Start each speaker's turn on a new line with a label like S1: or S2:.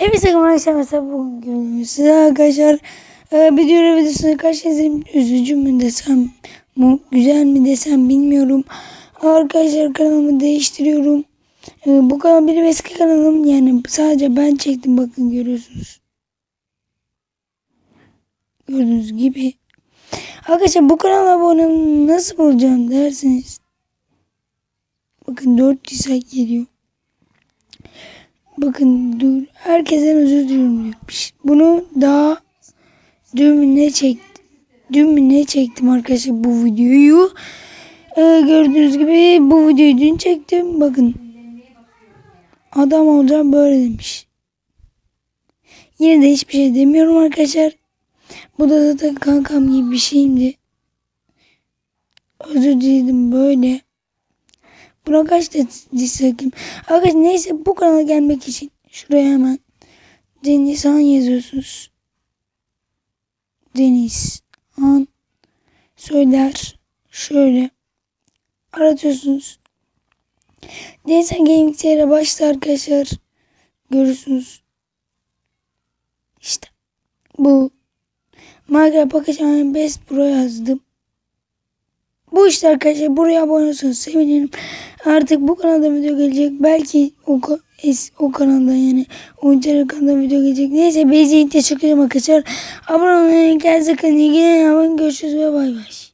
S1: Evet arkadaşlar mesela bugün size arkadaşlar e, bir diğer videosuna karşınızdayım. Üzücü mü desem, mu, güzel mi desem bilmiyorum. Arkadaşlar kanalımı değiştiriyorum. E, bu kanal benim eski kanalım yani sadece ben çektim bakın görüyorsunuz. Gördüğünüz gibi. Arkadaşlar bu kanala abone nasıl bulacağım derseniz. Bakın 4 dislike geliyor. Bakın dur. Herkesten özür diliyorum. Bunu daha dün ne çektim? Dün ne çektim arkadaşlar bu videoyu? Ee, gördüğünüz gibi bu videoyu dün çektim. Bakın. Adam olacağım böyle demiş. Yine de hiçbir şey demiyorum arkadaşlar. Bu da zaten kankam gibi bir şeyimdi. Özür diledim böyle. Buna kaç da dislike'im. Arkadaşlar neyse bu kanala gelmek için şuraya hemen Deniz Han yazıyorsunuz. Deniz Han söyler şöyle aratıyorsunuz. Deniz Han Gaming TR arkadaşlar görürsünüz. İşte bu Minecraft Package Best Pro yazdım. Bu işte arkadaşlar buraya abone olursanız sevinirim. Artık bu kanalda video gelecek. Belki o, es, o kanalda yani oyuncular kanalda video gelecek. Neyse beni teşekkür ederim arkadaşlar. Abone olmayı, kendinize iyi gelin. Görüşürüz ve bay bay.